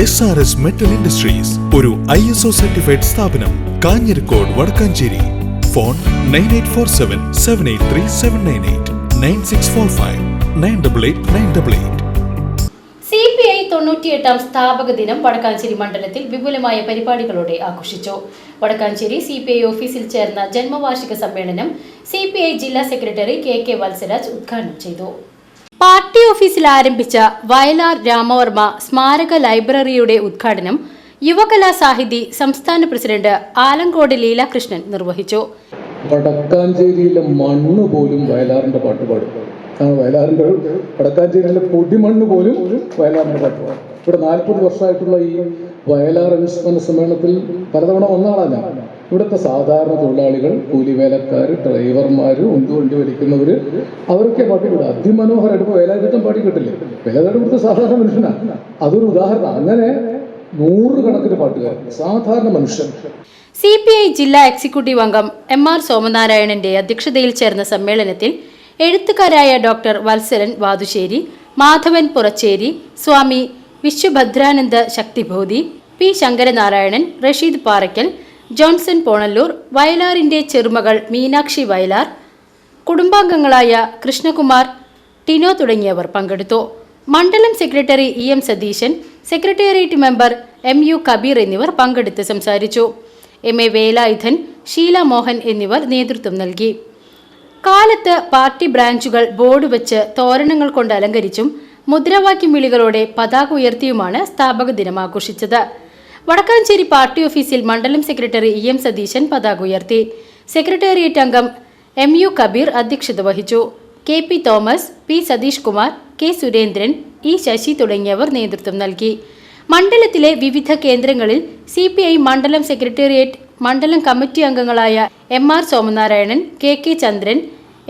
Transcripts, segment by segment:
S R S metal industries ഒരു I S O certified സ്ഥാപനം Kanjirakode Vadakkanchery. Phone nine eight four seven seven eight three seven nine eight nine six four five nine double eight nine double eight C തൊണ്ണൂറ്റിയെട്ടാം സ്ഥാപക ദിനം വടക്കാഞ്ചേരി മണ്ഡലത്തിൽ വിപുലമായ പരിപാടികളോടെ ആഘോഷിച്ചു. Vadakkanchery C P I ഓഫീസിൽ ചേർന്ന ജന്മവാർഷിക സമ്മേളനം സി പി ഐ ജില്ലാ സെക്രട്ടറി കെ കെ വത്സരാജ് ഉദ്ഘാടനം ചെയ്തു. പാർട്ടി ഓഫീസിൽ ആരംഭിച്ച വയലാർ രാമവർമ്മ സ്മാരക ലൈബ്രറിയുടെ ഉദ്ഘാടനം യുവകലാ സാഹിതി സംസ്ഥാന പ്രസിഡന്റ് ആലങ്കോട് ലീലാകൃഷ്ണൻ നിർവഹിച്ചു. വടക്കാഞ്ചേരിയിലെ മണ്ണ് പോലും വയലാറിന്റെ പാട്ട് പാടും. വയലാറിന്റെ വടക്കാഞ്ചേരിയിലെ പൊടിമണ്ണ് പോലും വയലാറിന്റെ പാട്ട് പാടും. ഇവിടെ നാൽപ്പത് വർഷമായിട്ടുള്ള ഈ വയലാർ അനുസ്മരണ സമ്മേളനത്തിൽ പലതവണ ഒന്നാളാണ് ഇവിടുത്തെ സാധാരണ തൊഴിലാളികൾ കൂലിവേലക്കാർ ഡ്രൈവർമാർ ഉന്തുവണ്ടി വലിക്കുന്നവർ അവരൊക്കെ പാട്ടി കിട്ടും. അതിമനോഹരമായിട്ട് ഇപ്പോൾ വേലായുധം പാടി കിട്ടില്ലേ? വേലായുധം ഇവിടുത്തെ സാധാരണ മനുഷ്യനാണ് അതൊരു ഉദാഹരണം. അങ്ങനെ നൂറുകണക്കിന് പാട്ടുകാർ സാധാരണ മനുഷ്യൻ. സി പി ഐ ജില്ലാ എക്സിക്യൂട്ടീവ് അംഗം എം ആർ സോമനാരായണന്റെ അധ്യക്ഷതയിൽ ചേർന്ന സമ്മേളനത്തിൽ എഴുത്തുകാരായ doctor Vathsaran Vathusseri Madhavan Puracheri Swami Vishwabhadrananda Shakthibodhi P Sankaranarayanan Rasheed Parakkal Johnson Ponalloor വയലാറിന്റെ ചെറുമകൾ മീനാക്ഷി വയലാർ കുടുംബാംഗങ്ങളായ കൃഷ്ണകുമാർ ടിനോ തുടങ്ങിയവർ പങ്കെടുത്തു. മണ്ഡലം secretary E M Satheesan secretariat member M U Kabeer എന്നിവർ പങ്കെടുത്ത് സംസാരിച്ചു. എം എ വേലായുധൻ ഷീല മോഹൻ എന്നിവർ നേതൃത്വം നൽകി. കാലത്ത് പാർട്ടി ബ്രാഞ്ചുകൾ ബോർഡ് വെച്ച് തോരണങ്ങൾ കൊണ്ട് അലങ്കരിച്ചും മുദ്രാവാക്യം വിളികളോടെ പതാക ഉയർത്തിയുമാണ് സ്ഥാപക ദിനം ആഘോഷിച്ചത്. വടക്കാഞ്ചേരി പാർട്ടി ഓഫീസിൽ മണ്ഡലം സെക്രട്ടറി ഇ എം സതീശൻ പതാക ഉയർത്തി. സെക്രട്ടേറിയറ്റ് അംഗം എം യു കബീർ അധ്യക്ഷത വഹിച്ചു. K P Thomas P Satheesh Kumar K Surendran E Sasi തുടങ്ങിയവർ നേതൃത്വം നൽകി. മണ്ഡലത്തിലെ വിവിധ കേന്ദ്രങ്ങളിൽ സി പി ഐ മണ്ഡലം സെക്രട്ടേറിയറ്റ് മണ്ഡലം കമ്മിറ്റി അംഗങ്ങളായ M R Somanarayanan K K Chandran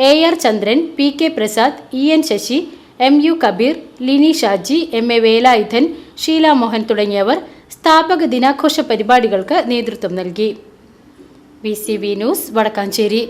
A R Chandran P K Prasad E N Sasi M U Kabeer Lini Shaji M A Velayudhan Sheela Mohan തുടങ്ങിയവർ സ്ഥാപക ദിനാഘോഷ പരിപാടികൾക്ക് നേതൃത്വം നൽകി. V news Vadakkanchery.